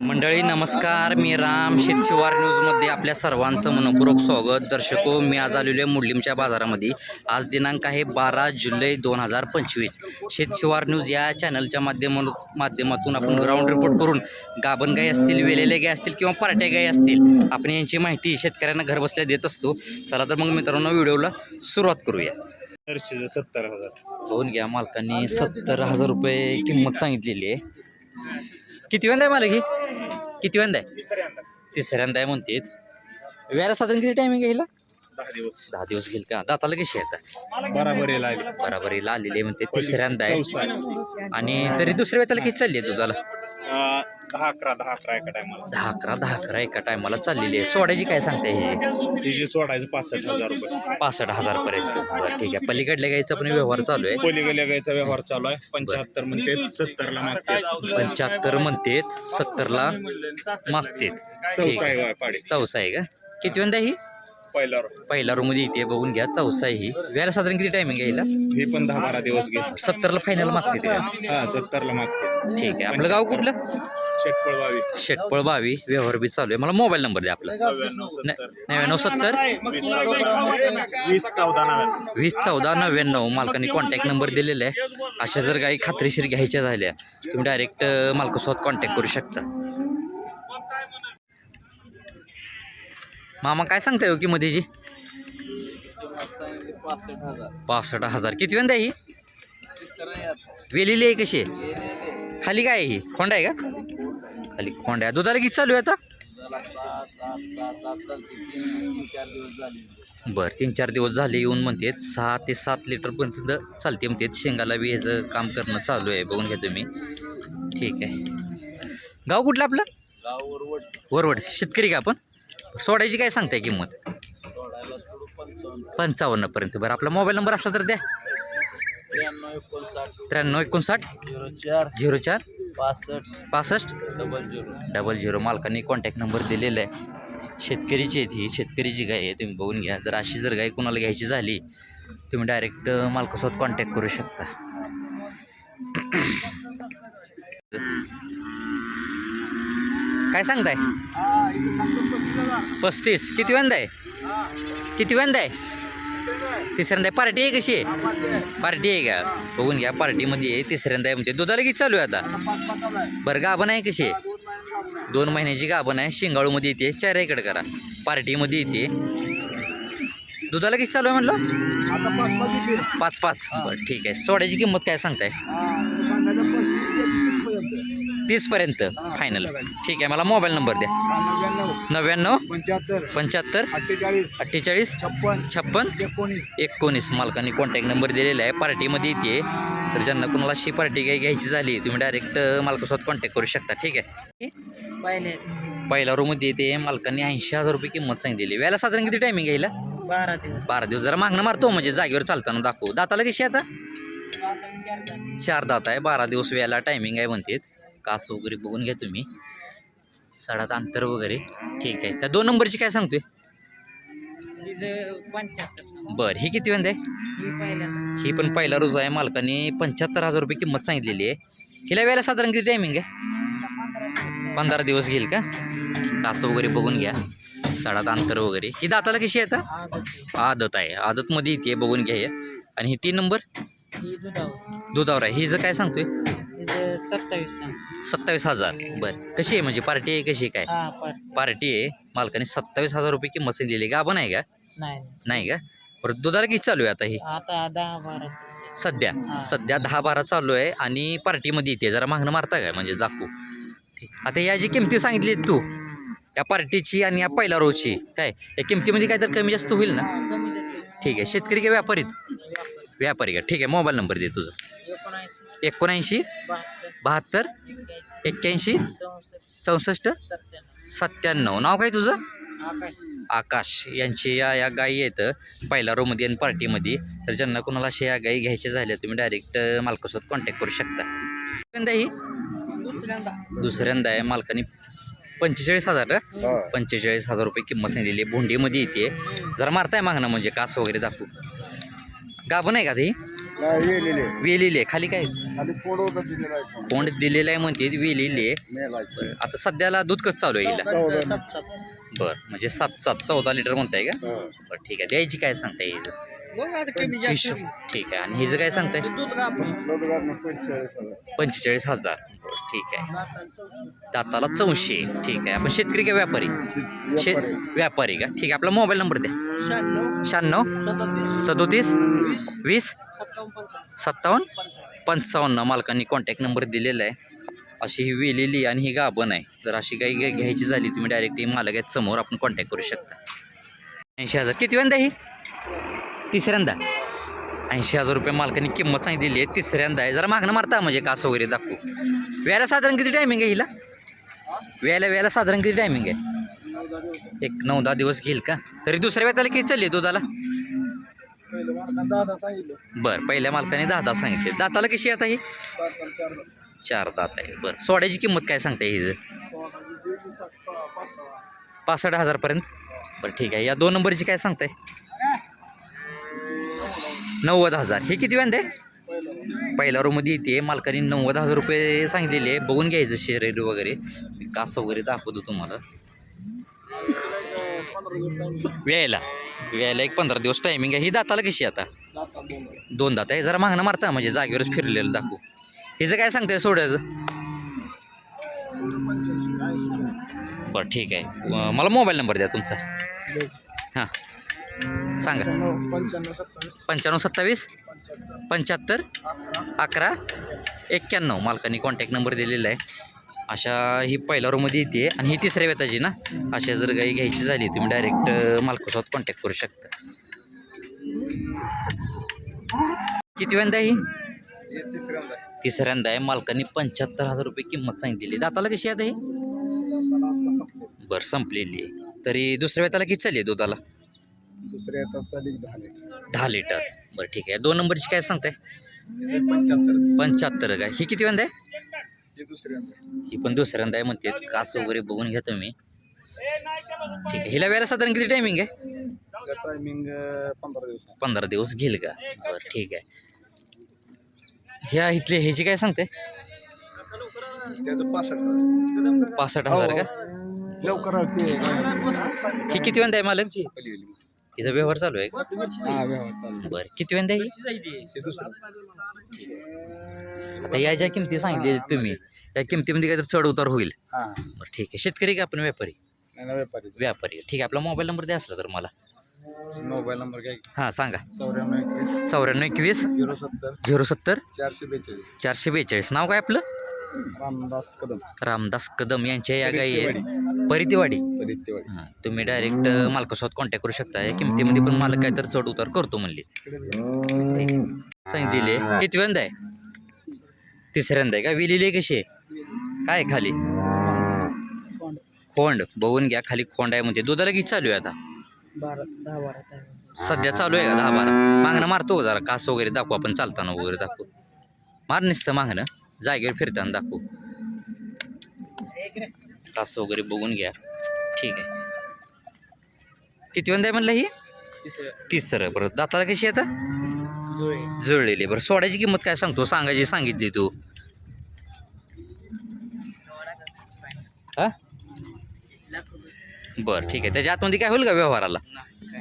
मंडळी नमस्कार. मी राम शेतशिवार न्यूजमध्ये आपल्या सर्वांचं मनपूर्वक स्वागत. दर्शको मी आज आलेलो आहे मुडलिमच्या बाजारामध्ये. आज दिनांक आहे बारा जुलै दोन हजार पंचवीस. शेतशिवार न्यूज या चॅनलच्या माध्यम माध्यमातून आपण ग्राउंड रिपोर्ट करून गाभण गाई असतील वेलेले गाई असतील किंवा पार्ट्या गाई असतील आपण यांची माहिती शेतकऱ्यांना घरबसल्या देत असतो. चला तर मग मित्रांनो व्हिडिओला सुरुवात करूया. सत्तर हजार. पाहून घ्या मालकांनी सत्तर हजार रुपये किंमत सांगितलेली आहे. किती वेंदा आहे मालक? ही किती वेंदा आहे? तिसऱ्यांदा. आहे म्हणतेत. वेळा साधारण किती टायमिंग आहे हिला? दहा दिवस. दहा दिवस घेईल का? दाताला कशी आहे बराबर यायला आली बराबर हिला आलेली आहे म्हणते. तिसऱ्यांदा आहे. आणि तरी दुसऱ्या वेळेला किती चालली आहे दुधाला? दहा अकरा दहा अकरा एका टायमाला दहा अकरा दहा अकरा एका टायमाला चाललेली आहे. सोडायची काय सांगताय ह्याची तिची सोडायचं पासष्ट हजार रुपये. पासष्ट हजारपर्यंत बरं ठीक आहे. पलीकडल्या गाईचा पण व्यवहार चालू आहे. पोली गेल्या गायचा व्यवहार चालू आहे. पंच्याहत्तर म्हणते सत्तरला मागते. पंच्याहत्तर म्हणतेत सत्तरला मागतेत ठीक चौसा आहे आहे पाडी. चौसा आहे का? किती वेंदा ही? पहिला पहिला रूममध्ये येते बघून घ्या चौसा आहे ही. वेळा साधारण किती टायमिंग हिला हे पण दहा बारा दिवस घे सत्तरला फायनल मागते ते का? हा सत्तरला मागते. ठीक आहे. आपलं गाव कुठलं? शेटपळ बावी शेटपळ बावी व्यवहार बी चालू आहे. मला मोबाईल नंबर द्या आपला. न- नव्याण्णव सत्तर? वीस चौदा नव्याण्णव. वीस चौदा नव्याण्णव. मालकाने कॉन्टॅक्ट नंबर दिलेला आहे. अशा जर काही खात्रीशीर घ्यायच्या झाल्या तुम्ही डायरेक्ट मालकासोबत कॉन्टॅक्ट करू शकता. मामा काय सांगताय हो किंमत जी पासष्ट हजार. किती वेंदा आहे ही? वेलेली आहे कशी आहे? खाली काय आहे ही? खोंड आहे का? खाली खोंड आहे. दुधाला किती चालू आहे आता? बरं तीन चार दिवस झाले येऊन म्हणतात. सहा ते सात लिटरपर्यंत चालते म्हणतात. शेंगाला बी ह्याचं काम करणं चालू आहे. बघून घ्या तुम्ही. ठीक आहे. गाव कुठलं आपलं? वरवड. शेतकरी का आपण? सोडायची काय सांगताय किंमत? पंचावन्नपर्यंत बरं आपला मोबाईल नंबर असला तर द्या. त्र्याण्णव एकोणसाठ. झिरो चार. झिरो चार. पासष्ट. पासष्ट. Double zero. Double zero. मालकांनी कॉन्टॅक्ट नंबर दिलेला आहे. शेतकरीची आहे ही शेतकरीची गाय आहे. तुम्ही बघून घ्या. जर अशी जर गाय कोणाला घ्यायची झाली तुम्ही डायरेक्ट मालकासोबत कॉन्टॅक्ट करू शकता. काय सांगताय? पस्तीस. किती वेंदा आहे? किती वेंदा आहे? तिसऱ्यांदा आहे. पार्टी आहे कशी आहे? पार्टी आहे का? बघून घ्या पार्टीमध्ये आहे तिसऱ्यांदा आहे म्हणते दुधाला किती चालू आहे आता? बरं गाभण आहे कशी आहे? दोन महिन्याची गाभण आहे. शिंगाळूमध्ये येते. चारेकडे करा. पार्टीमध्ये येते. दुधाला किती चालू आहे म्हटलं पाच पाच बरं ठीक आहे. सोड्याची किंमत काय सांगताय? तीसपर्यंत फायनल ठीक आहे मला मोबाईल नंबर द्या. नव्याण्णव पंच्याहत्तर पंच्याहत्तर अठ्ठेचाळीस अठ्ठेचाळीस छप्पन छप्पन एकोणीस. एकोणीस. मालकांनी कॉन्टॅक्ट नंबर दिलेला आहे. पार्टीमध्ये येते. तर ज्यांना कोणाला अशी पार्टी काही घ्यायची झाली तुम्ही डायरेक्ट मालकासोबत कॉन्टॅक्ट करू शकता. ठीक आहे? पहिले. पहिल्या रूममध्ये येते. मालकांनी ऐंशी हजार रुपये किंमत सांगितलेली. वेळेला साधारण किती टायमिंग यायला बारा दिवस. बारा दिवस. जरा मागणं मारतो म्हणजे जागेवर चालताना दाखवू. दाताला कशी आहे आता? चार दात. आहे. बारा दिवस वेळेला टायमिंग आहे म्हणतात. कास वगैरे बघून घ्या तुम्ही. सडात अंतर वगैरे. ठीक आहे. त्या दोन नंबरची काय सांगतोय? बरं ही किती वेंद आहे? ही ही पण पहिला रोज आहे मालकाने. पंच्याहत्तर हजार रुपये किंमत सांगितलेली आहे. हिला वेळेला साधारण किती टायमिंग आहे? पंधरा दिवस घेईल का? कास वगैरे बघून घ्या. सडात अंतर वगैरे. ही दाताला कशी आहे आता? आदत आदत आहे. आदतमध्ये येते बघून घ्या हे. आणि ही तीन नंबर? ही दुधावर. आहे. हिचं काय सांगतोय? सत्तावीस सत्तावीस हजार. बरं. कशी आहे म्हणजे पार्टी आहे कशी आहे काय? हा पर पार्टी आहे. मालकाने सत्तावीस हजार रुपये किंमत सांगितलेली आहे. गाभण आहे का? नाही नाही. का? बरं दुधाला किती चालू आहे आता ही? आता दहा बारा सध्या? हा. सध्या दहा बारा चालू आहे आणि पार्टीमध्ये येते. जरा मागणं मारता काय? म्हणजे दाखवू. ठीक. आता या जी किमती सांगितली तू या पार्टीची आणि या पहिल्या रोजची काय? या किमतीमध्ये काय तर कमी जास्त होईल ना? कमी जास्त ठीक आहे. शेतकरी का व्यापारी. व्यापारी का? ठीक आहे. मोबाईल नंबर दे तुझा. एकोणऐंशी बहात्तर एक्क्याऐंशी चौसष्ट सत्त्याण्णव. नाव काय तुझं? आकाश. आकाश यांची या या गायी आहेत. पहिल्या रोमध्ये आणि पार्टीमध्ये तर ज्यांना कोणाला अशा या गायी घ्यायच्या झाल्या तुम्ही डायरेक्ट मालकासोबत कॉन्टॅक्ट करू शकता. दुसऱ्यांदा ही? दुसऱ्यांदा. दुसऱ्यांदा आहे. मालकाने पंचेचाळीस हजार? पंचेचाळीस हजार रुपये किंमत सांगितलेली आहे. भोंडीमध्ये येते. जरा मारताय मागणं म्हणजे कास वगैरे दाखवू. गाभण आहे का ती वेलेले. आहे खाली काय? कोंड दिलेलं आहे. म्हणते वेलेली. आहे. आता सध्याला दूध कसं चालू आहे हिला? बरं. म्हणजे सात सात चौदा लिटर म्हणताय का. बरं ठीक आहे. द्यायची काय सांगताय हिचं हिशोब. ठीक आहे. आणि हिचं काय सांगताय? पंचेचाळीस हजार. ठीक आहे. दाताला चौशे. ठीक आहे. आपण शेतकरी का व्यापारी? शे व्यापारी. का? ठीक आहे. आपला मोबाईल नंबर द्या. शहाण्णव सदतीस. वीस. सत्तावन्न पंचावन्न. मालकांनी कॉन्टॅक्ट नंबर दिलेला आहे. अशी ही वेलेली आणि ही गाभण आहे. जर अशी काही घ्या- घ्यायची झाली तुम्ही डायरेक्ट ही मालक आहेत समोर आपण कॉन्टॅक्ट करू शकता. ऐंशी हजार. किती वेळा ही? तिसऱ्यांदा. ऐंशी हजार रुपये मालकाने किंमत सांगितलेली आहे तिसऱ्यांदा आहे. जरा मागणं मारता म्हणजे कास वगैरे दाखवू? व्यायला साधारण किती टायमिंग आहे हिला? व्यायला व्यायला साधारण किती टायमिंग आहे? एक नऊ दहा दिवस घेईल का? तरी दुसऱ्या वेळेला किती चालली आहे दुधाला? बरं पहिल्या मालकाने दहा दहा सांगितले. दाताला कशी आता ही? चार दात. आहे. बरं सोड्याची किंमत काय सांगता हिचं पासष्ट हजारपर्यंत बरं ठीक आहे. या दोन नंबरची काय सांगताय? नव्वद हजार. हे किती वेळ आहे पहिल्या रूममध्ये येते. मालकाने नव्वद हजार रुपये सांगितलेले. आहे बघून घ्यायचं शरीर वगैरे. कास वगैरे दाखवतो तुम्हाला. व्यायला व्यायला एक पंधरा दिवस टायमिंग आहे. ही दाताला कशी आहे आता? दोन दात आहे. जरा मागणं मारता म्हणजे जागेवरच फिरलेलं दाखवू. हिचं काय सांगताय सोडायचं बरं ठीक आहे. मला मोबाईल नंबर द्या तुमचा. हां. सांगा. पंच्याण्णव सत्तावीस. पंच्याण्णव सत्तावीस? पंच्याहत्तर. अकरा. एक्क्याण्णव. मालकांनी कॉन्टॅक्ट नंबर दिलेला आहे. अशा ही पहिल्या रूममध्ये येते आणि ही तिसऱ्या वेताची ना? अशा जर काही घ्यायची झाली तुम्ही डायरेक्ट मालकासोबत कॉन्टॅक्ट करू शकता. किती वेंदा आहे ही? तिसऱ्यांदा आहे. मालकांनी पंच्याहत्तर हजार रुपये किंमत सांगितलेली दाताला कशी आहे आता ही? बरं संपलेली आहे. तरी दुसऱ्या वेताला किती चालली आहे दुधाला? येतात दहा लिटर. दहा लिटर. बरं ठीक आहे. दोन नंबरची काय सांगताय? हे पंच्याहत्तर. पंच्याहत्तर काय ही किती वेंदा? आहे हे. ही पण दुसऱ्यांदा आहे म्हणते. कास वगैरे बघून घ्या तुम्ही. ठीक आहे. हिला वेळेला साधारण किती टायमिंग आहे? टायमिंग पंधरा दिवस आहे. पंधरा दिवस घेईल का? बरं ठीक आहे. ह्या इथले ह्याची काय सांगते त्याचं पासष्ट. हजार. पासष्ट हजार का? लवकर आहे ते. ही किती वेंदा आहे मालक? हिचा व्यवहार चालू आहे का? हा व्यवहार चालू बरं किती आहे ही? दुसरं. आता या ज्या किमती सांगितले तुम्ही या किमतीमध्ये काहीतरी चढ उतार होईल. हा. बरं ठीक आहे. शेतकरी का आपण व्यापारी? नाही ना व्यापारी. व्यापारी. ठीक आहे आपला मोबाईल नंबर द्या असला तर मला. मोबाईल नंबर काय हां सांगा. चौऱ्याण्णव एकवीस. चौऱ्याण्णव एकवीस. झिरो सत्तर. झिरो सत्तर. चारशे बेचाळीस. चारशे बेचाळीस. नाव काय आपलं? रामदास कदम. रामदास कदम यांच्या या गाई आहेत. परितीवाडी. परित्यवाडी हां. तुम्ही डायरेक्ट मालकासोबत कॉन्टॅक्ट करू शकता या किमतीमध्ये पण मालक काय तर चढ उतार करतो म्हणले. सांगितलेले किती वेंदा आहे? तिसऱ्यांदा आहे का? विलिले कशी आहे? काय आहे खाली? खोंड. बघून घ्या खाली खोंड आहे म्हणजे दुधाला किती चालू आहे आता? बारा दहा बारा. टाइम सध्या चालू आहे का? दहा बारा. मागणं मारतो का जरा? कास वगैरे दाखवू आपण चालताना वगैरे दाखवू. मार नुसतं मागणं. जागेवर फिरताना दाखवू. कास वगैरे बघून घ्या. ठीक आहे. किती वेंदा आहे म्हणलं ही? तिसरं. बरं दाताला कशी आता? जुळे जुळलेली बरं सोड्याची किंमत काय सांगतो? सांगायची सांगितली तू. हा? बरं ठीक आहे. त्याच्या आतमध्ये काय होईल का व्यवहाराला?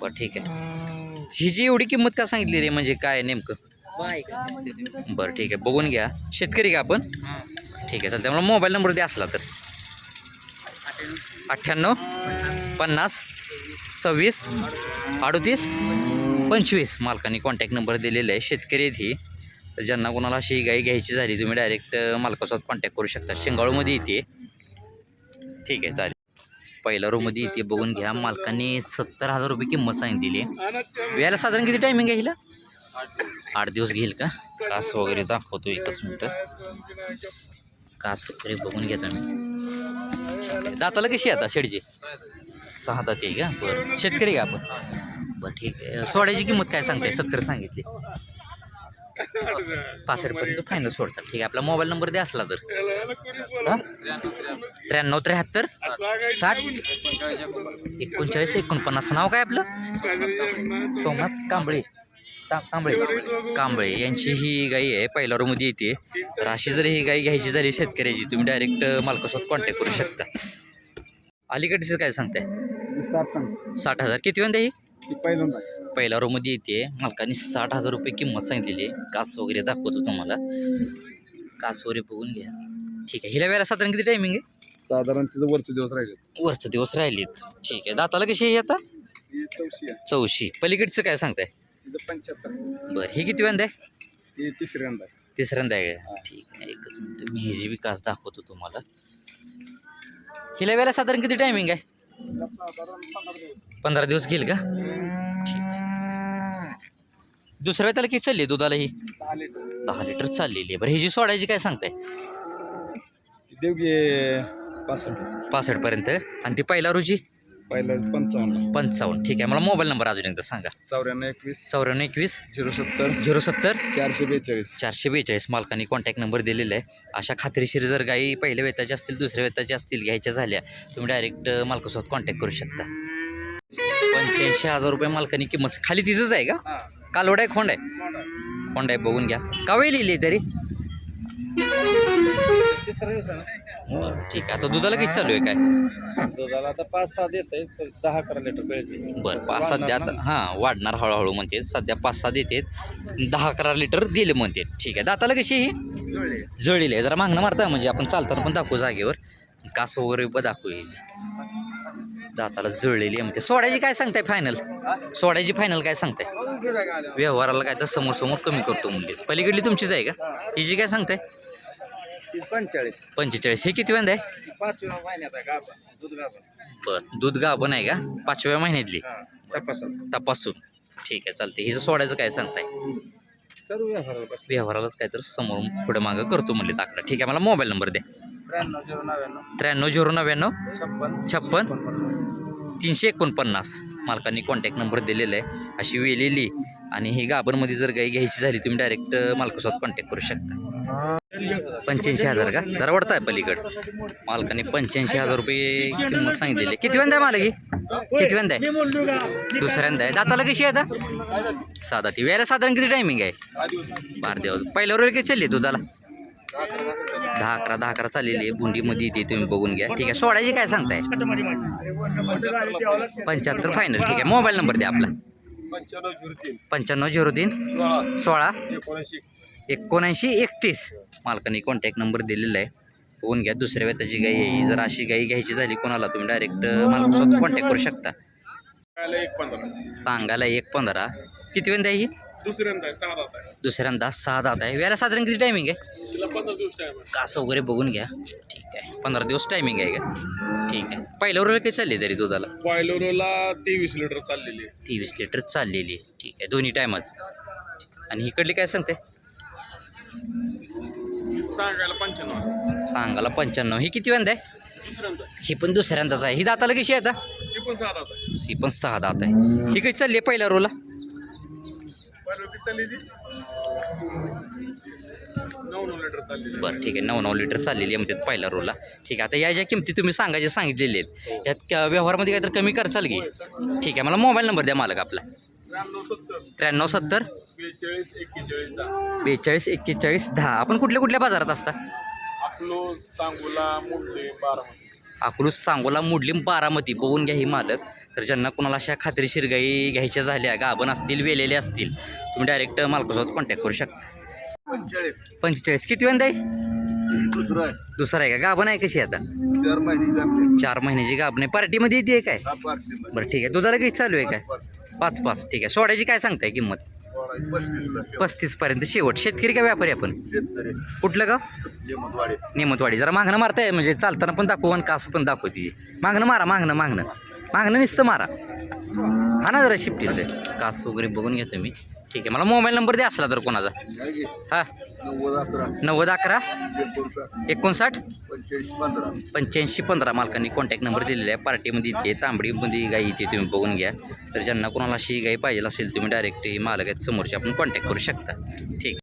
बरं ठीक आहे. ही जी एवढी किंमत का सांगितली रे? म्हणजे काय नेमकं. बरं ठीक आहे. बघून घ्या. शेतकरी का आपण? ठीक आहे चालतं त्यामुळे मोबाईल नंबर द्या असला तर. अठ्ठ्याण्णव पन्नास सव्वीस अडतीस पंचवीस. मालकाने कॉन्टॅक्ट नंबर दिलेला आहे शेतकरी येथे तर ज्यांना कोणाला अशी गाई घ्यायची झाली तुम्ही डायरेक्ट मालकासोबत कॉन्टॅक्ट करू शकता. शेंगाळूमध्ये येते ठीक आहे चालेल. पहिल्या रूममध्ये येते बघून घ्या. मालकाने सत्तर हजार रुपये किंमत सांगितली वेळेला साधारण किती टायमिंग आहे हिला? आठ दिवस घेईल का? कास वगैरे दाखवतो एकच मिनटं कास वगैरे बघून घेतो मी ठीक आहे. दाताला कशी आहे आता शेडची? सहा दात आहे का? बरं. शेतकरी का आपण? बरं ठीक आहे. सोड्याची किंमत काय सांगताय? सत्तर सांगितली. पासष्टपर्यंत फायनल सोडचा ठीक आहे. आपला मोबाईल नंबर द्या असला तर. त्र्याण्णव त्र्याहत्तर साठ? एकोणचाळीस एकोणपन्नास. नाव काय आपलं? सोमनाथ कांबळे. कांबळे कांबळे यांची ही गाई आहे पहिल्या रोमध्ये येते. तर अशी जर ही गाई घ्यायची झाली शेतकऱ्याची तुम्ही डायरेक्ट मालकासोबत कॉन्टॅक्ट करू शकता. अलीकडचं काय सांगताय? साठ सांगतो. साठ हजार. किती वेळा ही? पहिल्यांदा आहे. पहिल्या रोमध्ये येते. मालकाने साठ हजार रुपये किंमत सांगितलेली आहे. कास वगैरे दाखवतो तुम्हाला. कास वगैरे बघून घ्या. ठीक आहे. हिला वेळेला साधारण किती टायमिंग आहे? साधारण तिथं वरचे दिवस राहिले वरचं दिवस राहिलेत. ठीक आहे. दाताला कशी आहे आता? चौशी चौशी. पलीकडचं काय सांगताय? पंच्याहत्तर. बरं ही किती वेळा आहे ती तिसऱ्यांदा तिसऱ्यांदा आहे का? ठीक आहे एकच मिनिट. मी हिची विकास दाखवतो तुम्हाला. हिला वेळेला साधारण किती टायमिंग आहे? पंधरा दिवस घेईल का? ठीक आहे. दुसऱ्या वेळेला किती चालली आहे दुधाला ही? दहा लिटर. दहा लिटर चाललेली आहे. बरं हिची सोडायची काय सांगताय? ती देव घे पासष्ट पासष्टपर्यंत आणि ती पहिला रोजी पहिलं पंचावन्न. पंचावन्न. ठीक आहे. मला मोबाईल नंबर अजून एकदा सांगा. चौऱ्याण्णव एकवीस. चौऱ्याण्णव एकवीस. झिरो सत्तर. झिरो सत्तर. चारशे बेचाळीस. चारशे बेचाळीस. मालकांनी कॉन्टॅक्ट नंबर दिलेला आहे. अशा खात्रीशीर जर गाई पहिल्या वेताच्या असतील दुसऱ्या वेताच्या असतील घ्यायच्या झाल्या तुम्ही डायरेक्ट मालकासोबत कॉन्टॅक्ट करू शकता. पंच्याऐंशी हजार रुपये मालकांनी किंमत. खाली तिचंच आहे का? कालवड आहे खोंड आहे? खोंड आहे. बघून घ्या. का वेळ लिहिली तरी? बरं, ठीक आहे. आता दुधाला किती चालू आहे काय? दुधाला आता पाच सहा देत आहे दहा अकरा लिटर पाहिजे बरं पाच सध्या आता. हां वाढणार हळूहळू म्हणते. सध्या पाच सहा देतात. दहा अकरा लिटर दिले म्हणते. ठीक आहे. दाताला कशी ही? जळलेली आहे. जरा मागणं मारता म्हणजे आपण चालताना पण दाखवू जागेवर. कास वगैरे पण दाखवू ही. दाताला जळलेली आहे म्हणते. सोडायची काय सांगताय फायनल सोडायची फायनल काय सांगताय? व्यवहाराला काय तर समोर समोर कमी करतो म्हणजे पलीकडली तुमचीच आहे का? हिची काय सांगताय? पंचेचाळीस. पंचेचाळीस. ही किती वेंदा आहे? पाचव्या महिन्यात आहे गाभा दूध गाभा बरं. दूध गाभण आहे का? पाचव्या महिन्यातली? हां तपासून. ठीक आहे चालते हिचं सोडायचं काय सांगताय? करू व्यवहाराला. बस व्यवहारालाच काय तर समोर पुढे मागं करतो म्हणले दाखला. ठीक आहे मला मोबाईल नंबर द्या. त्र्याण्णव झिरो नव्याण्णव. त्र्याण्णव झिरो नव्याण्णव. छप्पन. तीनशे एकोणपन्नास. मालकांनी कॉन्टॅक्ट नंबर दिलेला आहे. अशी वेलेली. आणि ही गाभरमध्ये जर गाई घ्यायची झाली तुम्ही डायरेक्ट मालकासोबत कॉन्टॅक्ट करू शकता. पंच्याऐंशी हजार का? जरा वाढताय पलीकड. मालकाने पंच्याऐंशी हजार रुपये किंमत सांगितलेली. आहे. किती वेंदा आहे मालक किती वेंदा आहे? दुसऱ्यांदा आहे. दाताला कशी आहे आता? साधा ती. वेळेला साधारण किती टायमिंग आहे? बारा दिवस पहिल्यावर किती चालली आहे दुधाला? दहा अकरा दहा अकरा चाललेली आहे. बुंडीमध्ये येते तुम्ही बघून घ्या. ठीक आहे. सोडायची काय सांगताय? पंच्याहत्तर फायनल ठीक आहे. मोबाईल नंबर द्या आपला. पंच्याण्णव झिरो तीन. पंच्याण्णव झिरो तीन. सोळा. सोळा एकोणऐंशी एकतीस. मालकाने कॉन्टॅक्ट नंबर दिलेला आहे. बघून घ्या दुसऱ्या वेताची गाई आहे. जर अशी गाई घ्यायची झाली कोणाला तुम्ही डायरेक्ट मालकासोबत कॉन्टॅक्ट करू शकता. एक पंधरा. सांगायला एक पंधरा. किती वेंदा आहे ही? दुसऱ्यांदा सहा दात आहे. वेळा साधारण किती टायमिंग आहे? तिला पंधरा दिवस टाइम कास वगैरे बघून घ्या. ठीक आहे. पंधरा दिवस टायमिंग आहे का? ठीक आहे. पहिल्यावर काही चालली तरी दुधाला? पायलोरोला तेवीस लिटर चाललेली आहे. तेवीस लिटर चाललेली आहे. ठीक आहे. दोन्ही टायमाच आणि इकडली काय सांगते? सांगायला पंच्याण्णव. सांगाला पंच्याण्णव. ही किती वेंदा आहे? दुसऱ्यांदा. ही पण दुसऱ्यांदाच आहे. ही दाताला कशी आहे आता? ती पण ही पण सहा दात आहे. ही कशी चालली आहे पहिल्या रोला पहिलं ती चालली ती. नऊ नऊ लिटर चाललेली आहे. बरं ठीक आहे. नऊ नऊ लिटर चाललेली आहे म्हणजे पहिल्या रोला ठीक आहे. आता या ज्या किमती तुम्ही सांगायचे सांगितलेले आहेत यात क- व्यवहारमध्ये काहीतरी कमी करचाल की? ठीक आहे. मला मोबाईल नंबर द्या मालक आपला. त्र्याण्णव सत्तर. बेचाळीस एक्केचाळीस दहा. बेचाळीस एक्केचाळीस दहा. आपण कुठल्या कुठल्या बाजारात असता? अकलो सांगोला मुंडे बारामती. अकलूज सांगोला मुडलीम बारामती. बघून घ्या ही मालक. तर ज्यांना कुणाला अशा खात्रीशीर गाई घ्यायच्या झाल्या गाभण असतील वेलेले असतील तुम्ही डायरेक्ट मालकासोबत कॉन्टॅक्ट करू शकता. पंचेचाळीस. किती वेंदा आहे? दुसरं आहे. दुसरा आहे का? गाभण आहे कशी आता? चार महिन्याची गाभण आहे. पार्टीमध्ये येते काय? हा पार्टी बरं ठीक आहे. दुधाला किती चालू आहे काय? पाच पाच ठीक आहे. सोडायची काय सांगताय किंमत? पस्तीसला पस्तीस पर्यंत शेवट. शेतकरी का व्यापारी आपण? कुठलं गाव जेमतवाडे नेमतवाडी. जरा मागणं मारताय म्हणजे चालताना पण दाखवू आणि कास पण दाखवू मागणं मारा मागणं मागणं. मागणं नुसतं मारा. हा ना जरा शिफ्टीतलं कास वगैरे बघून घ्या तुम्ही ठीक आहे मला मोबाईल नंबर द्या असला तर कोणाचा. हां. नव्वद अकरा एकोणसाठ पंच्याऐंशी पंधरा. मालकांनी कॉन्टॅक्ट नंबर दिलेला आहे. पार्टीमध्ये इथे तांबडीमध्ये गाई इथे तुम्ही बघून घ्या. तर ज्यांना कोणाला अशी गाई पाहिजे असेल तुम्ही डायरेक्ट मालक आहेत समोरची आपण कॉन्टॅक्ट करू शकता. ठीक.